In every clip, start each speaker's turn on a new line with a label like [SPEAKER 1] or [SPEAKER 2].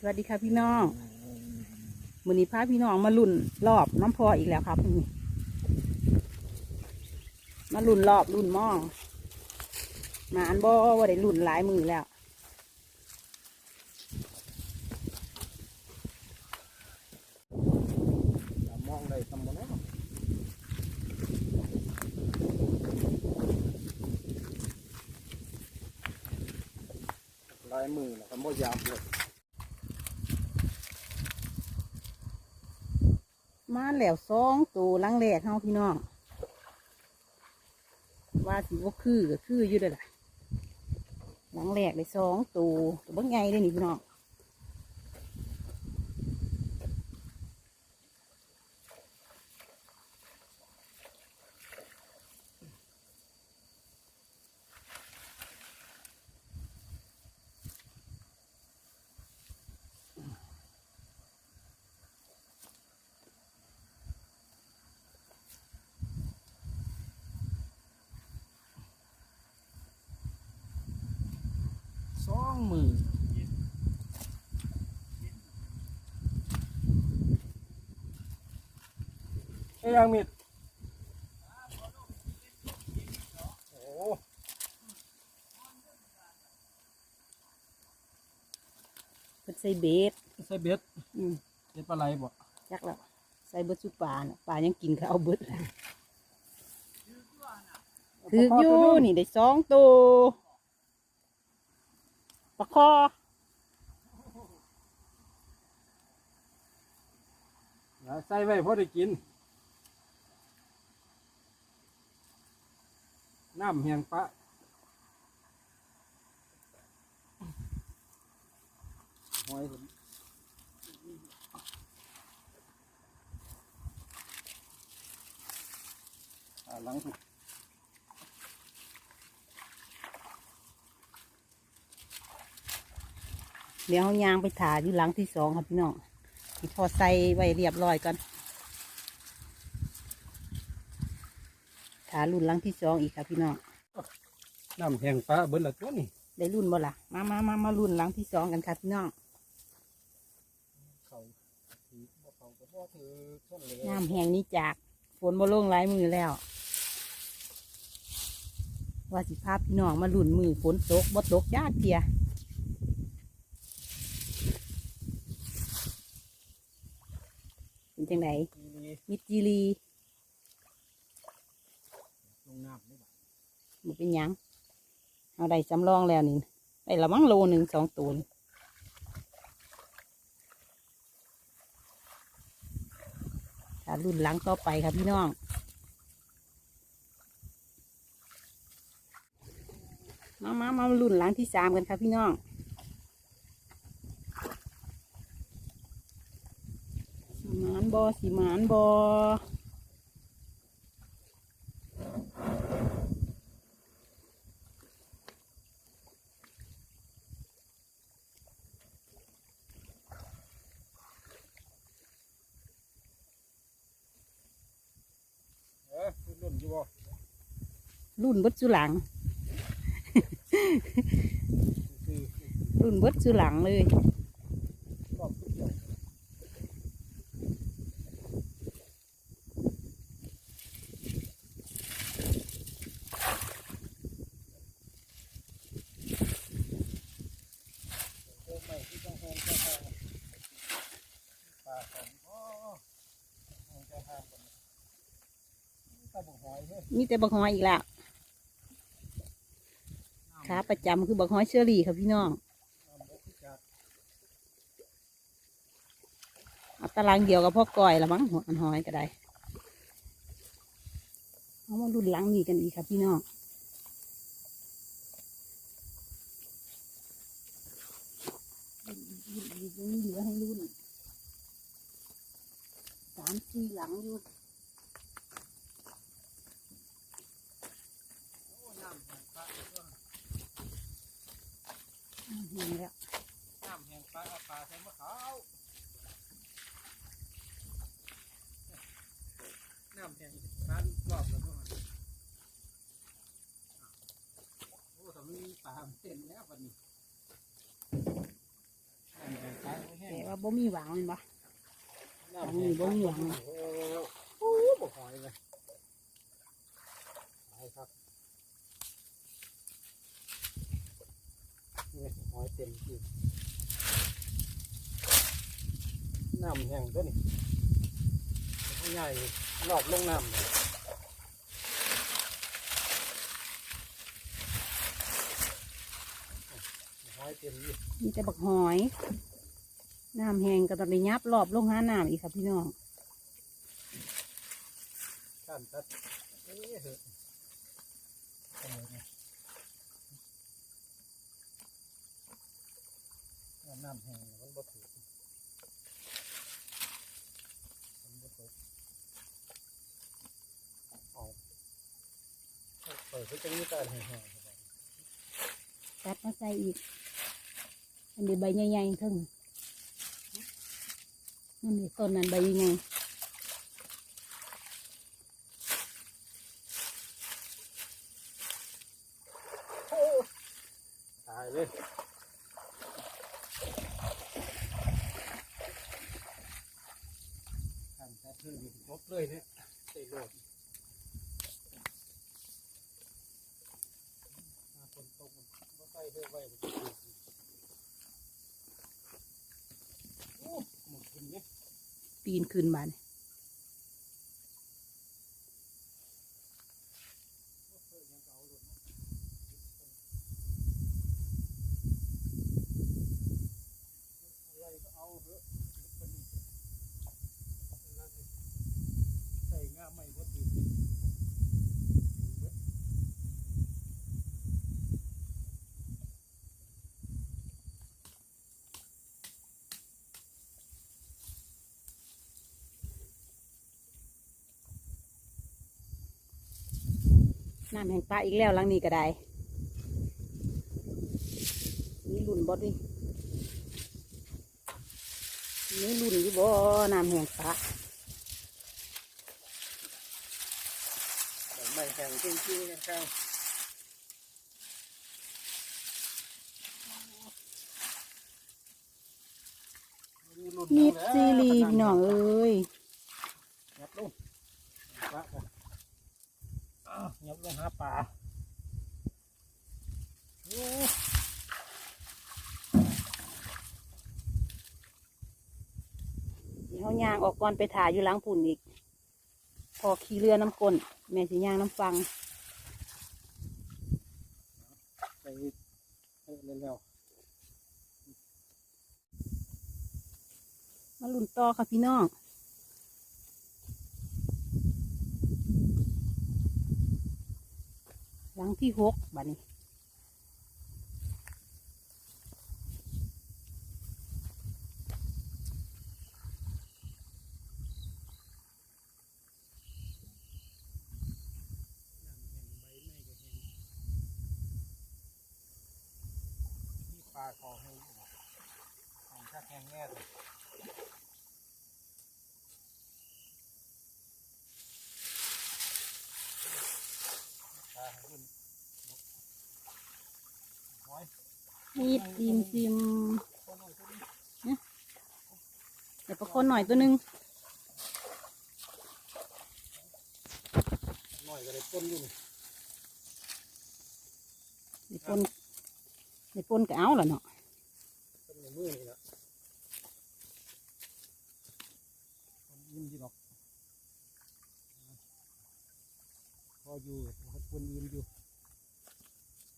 [SPEAKER 1] สวัสดีค่ะพี่น้องมือนี้พาพี่น้องมาลุ่นรอบน้ำพออีกแล้วครับนี่มาลุ่นรอบลุ่นหม้อหมาอันบ่ว่าได้ลุ่นหลายมือแล้ว
[SPEAKER 2] มองได้ตำบลแล้วลายมือนะคำว่ายามเลย
[SPEAKER 1] มาแล้วสองตัวลังแรกเฮาพี่น้อง ว่าสิว่าคือก็คืออยู่เด้อล่ะลังแรกได้สองตัวตัวบ่ใหญ่เลยนี่พี่น้อง
[SPEAKER 2] ไอ้ยางมิดโอ้
[SPEAKER 1] เพิ่นใส่เบส
[SPEAKER 2] ใส่เบ็ด
[SPEAKER 1] อืม
[SPEAKER 2] เบ็ดปลาไหลบ่
[SPEAKER 1] จักแล้ว ใส่เบิดสุปลาน่ะปลายังกินเขาเอาเบิดแล้วถืออยู่นี่ได้สองตัวปลาคอ
[SPEAKER 2] นะใส่ไว้พอได้กิน น้ำแห้งปะหอยผมอ่าหลังสุด
[SPEAKER 1] เดี๋ยวเอายางไปถาอยู่หลังที่สองครับพี่น้องที่พอใส่ไว้เรียบร้อยก่อนารุ่นหลังที่สองอีกครับพี่น้อง
[SPEAKER 2] น้ำแห้งปลาเบิ้ลละตัวนี่
[SPEAKER 1] ได้รุ่นบ่ล่ะมามามามารุ่นหลังที่สองกันครับพี่น้อง
[SPEAKER 2] เขาถือบ่เขาก็บ่ถือต้นเลย
[SPEAKER 1] น้ำแห้งนี้จากฝนบ่ลงหลายมือแล้ว ว่าสิภาพพี่น้องมาลุ่นมือฝนตกบ่ตกยากเทียเป็นจังได
[SPEAKER 2] ทีนี้
[SPEAKER 1] มิดจีรี
[SPEAKER 2] ลง น้ำได้บ่
[SPEAKER 1] มันเป็นยังเอาได้จำลองแล้วนี่ได้ละมั้งโลหนึ่งสองตัวถ้ารุ่นหลังต่อไปครับพี่น้องมามามารุ่นหลังที่สามกันครับพี่น้องสีหมานบอสีหมานบอ
[SPEAKER 2] อรุ่นอยู่บ่
[SPEAKER 1] รุ่นบดสุหลัง รุ่นบดสุหลังเลย
[SPEAKER 2] รอบทุกอย่างโอ้ไม่ที่ต้องแห้งจะทางปลาของเลย
[SPEAKER 1] มีแต่บักหอยอีกแล้ว ประจำคือบักหอยเชอรี่ครับพี่น้องเอาตารางเดียวกับพ่อก้อยละมั้งหัวอันหอยก็ได้เอามารุ่นหลังนี่กันอีกครับพี่น้องรุ่นอีกรุ่นอีกยังเหลือให้รุ่นสามสี่หลังอยู่
[SPEAKER 2] โอ้น้ำแห้งปลาเอาตัว
[SPEAKER 1] อืมเห็นแล้ว
[SPEAKER 2] น้ำแห้งปลาเอาปลาใส่มะขาวน้ำแห้งปลารอบแล้วก็โอ้แต่มันมีปลาเต็มแล้ววันนี้น้ำแห้งปลา
[SPEAKER 1] บ่มีหวังแม่นบ่
[SPEAKER 2] น้ำ
[SPEAKER 1] อันนี้บ่มีหวัง
[SPEAKER 2] โอ้บ่หอยเลยหอยครับนี่หอย เต็มที่น้ำแห้งตัวนี้ใหญ่รอบลงน้ำเลยหอยเต็มที่
[SPEAKER 1] มีแต่บักหอย น้ำแห้งก็ต้องได้ยับรอบลงหาน้ำอีกครับพี่น้อง
[SPEAKER 2] ข้ามตัดเอ้ยเหอะทำไมเนี่ยน้ำแห้งมันบ่ถูกมันบ่ถูกเอาเปิดให้จังนี้ตาแห้งๆครับ
[SPEAKER 1] ตัดมาใส่อีก อันนี้ใบใหญ่ๆถึงนั่นนี่ต้นนั้นใบใหญ่
[SPEAKER 2] ตายเลย ข้ามตัดเพิ่มอีกครบเลยเนี่ยใส่โลดมาฝนตกมันบ่ใส่เพิ่มไว้นจะถูกอีกโอ้หมดกินเนี่ย
[SPEAKER 1] ปีนขึ้นบาน
[SPEAKER 2] อะไรก็เอาเถอะมันนั่นสิใส่ง่าไม่พอดีเบิด
[SPEAKER 1] น้ำแห้งปลาอีกแล้วหลังนี้ก็ได้มีรุ่นบอดิมีรุ่นอยู่บ่น้ำแห้งปลา
[SPEAKER 2] ใส่ไม่แข็งจริงๆกันข้างมีรุ่น
[SPEAKER 1] มิด
[SPEAKER 2] แล้ว
[SPEAKER 1] ซีรีพี่น้องเอ้ย
[SPEAKER 2] ยับลงปลาก่อนอ้าวยับลงหาปลาโอ้
[SPEAKER 1] เดี๋ยวเขาย่างออกก่อนไปถ่ายอยู่หล้างปุ่นอีก พอขี่เรือน้ำกลนแม่สิย่างน้ำฟัง
[SPEAKER 2] ไปเร็ว
[SPEAKER 1] มาลุ่นต่อค่ะพี่น้อง หลังที่หกบัดนี้
[SPEAKER 2] ที่ปลาคอให้ของชักแห้งแน่เลยปลาให้ขึ้นหอย
[SPEAKER 1] มีดซิมซิม
[SPEAKER 2] คนหน่อยคนนี้
[SPEAKER 1] เดี๋ยวประคนหน่อยตัวหนึง
[SPEAKER 2] หน่อยก็ได้ต้นอยู่นี่
[SPEAKER 1] เดี๋ยวปนเดี๋ยวปนก็เอาละเนาะ
[SPEAKER 2] ต้นในมือนี่แหละคนยิ้มอยู่หรอกพออยู่พอคนยิ้มอยู่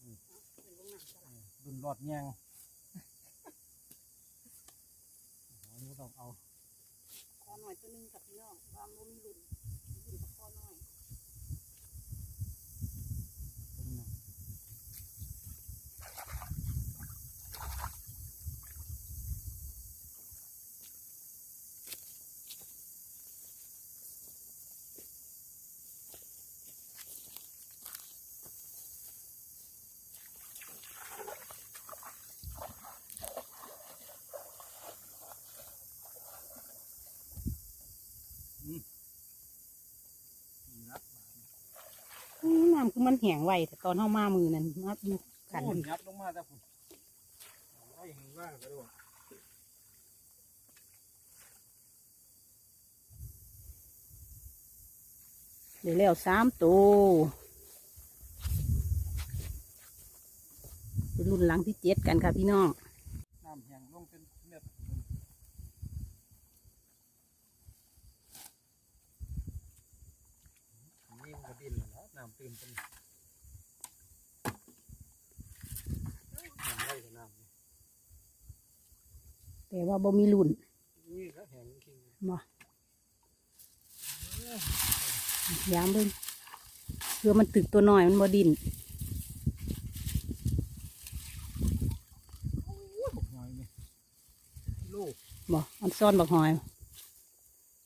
[SPEAKER 2] อืม ดุนรอดแยงหอยก็ต้องเอา
[SPEAKER 1] คอหน่อยตัวหนึงกับพี่น้องวางลมลุ่หลุ่นกับคอหน่อยามคือมันแห้งไวแต่ตอนห้ามามือนั้นมาอยู่ขัน
[SPEAKER 2] ยับลงมาจ้คุณไอ้หงว่ากระดด
[SPEAKER 1] เดี๋ยวแล้วสามตัวรุ่นหลังที่เจ็ดกันค่ะพี่น้อง
[SPEAKER 2] แล้วน้ำเติมเป็นน้ำไหลกับน้ำนี่
[SPEAKER 1] แต่ว่าบ่มีรุ่น
[SPEAKER 2] นี่ก็แห้งจริง
[SPEAKER 1] บ่ยามเบิ่งเพื่อมันตึกตัวน้อยมันบ่ดิน
[SPEAKER 2] โอ้ยบักหอยนี่ลูก
[SPEAKER 1] บ่อันซ่อนบักหอย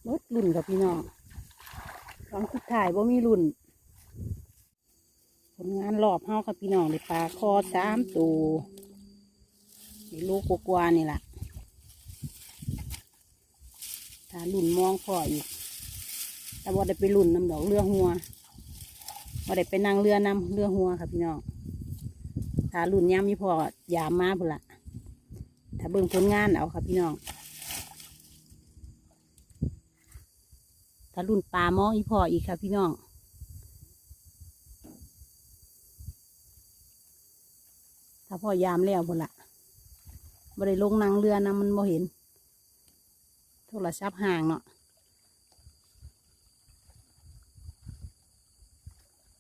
[SPEAKER 1] รถรุ่นกับพี่น้องหลังสุดท้ายบ่มีรุ่น ผลงานรอบเฮากับพี่น้องได้ปลาคอสามตัวได้โลกกว่าๆนี่ล่ะถ้ารุ่นมองพออีก แต่ว่าได้ไปรุ่นน้ำดอกเรือหัวว่าได้ไปนั่งเรือนำเรือหัวค่ะพี่น้องถ้ารุ่นย่ำมีพอยามมาพุ่นละถ้าเบิ่งผลงานเอาค่ะพี่น้องถ้ารุ่นปลามองอีพออีกค่ะพี่น้อง ถ้าพ่อยามแล้วพุ่นละบ่ได้ลงนั่งเรือนำมันบ่เห็น โทรศัพท์ห่างเนาะ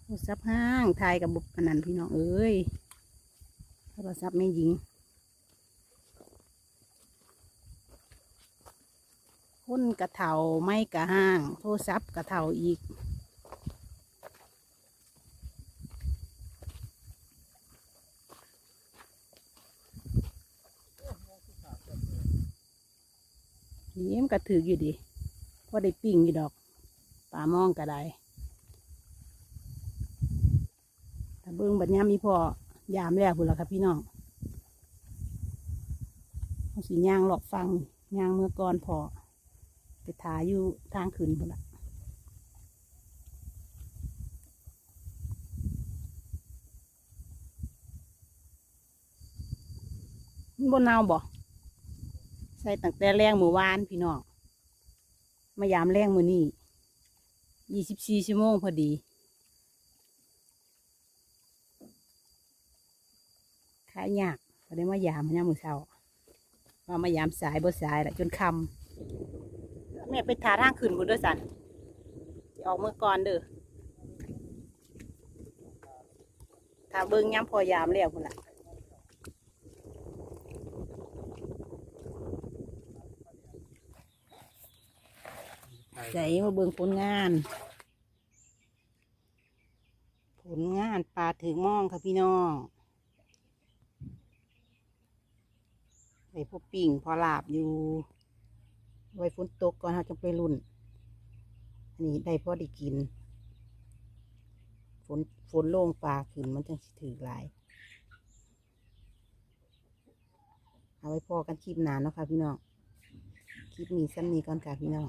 [SPEAKER 1] โทรศัพท์ห้างถ่ายกับบุปอันนั้นพี่น้องเอ้ย โทรศัพท์ไม่ยิง คนกระเถาไม่กระห้าง โทรศัพท์กระเถาอีก นี่มันกระถืออยู่ดิพอได้ปิ้งอยู่ดอกปลามองก็ได้ถ้าเบิ้งบัดยามมีพอยามแล้วพุ่นละครับพี่น้องเขาสีย่างหลอกฟังย่างเมื่อก่อนพอไปถาอยู่ทางขึ้นพุ่นละมันบนเนาบ่ ใส่ตั้งแต่แรงมือวานพี่น้องมายามแรงมือนี่ยี่สิบสี่ชั่วโมงพอดี ขายยากก็ได้มายามยามมือเช้าว่ามายามสายบ่สายละจนคำแม่ไปทาทางขึ้นบุนด้วยสันออกเมื่อก่อนเด้อถ้าเบิ่งย้ำพอยามแล้วพุ่นละ ใจมาเบิ่งผลงาน ผลงานปลาถึงหมองค่ะพี่น้องไว้พวกปิ่งพอหลาบอยู่ ไว้ฝนตกก่อนเราจะไปรุ่น อันนี้ได้พอได้กิน ฝนฝนโล่งปลาขึ้นมันจังถือหลาย เอาไว้พอกันคลิปหนานเนาะค่ะพี่น้อง คลิปนี้ซ้ำนี้ก่อนค่ะพี่น้อง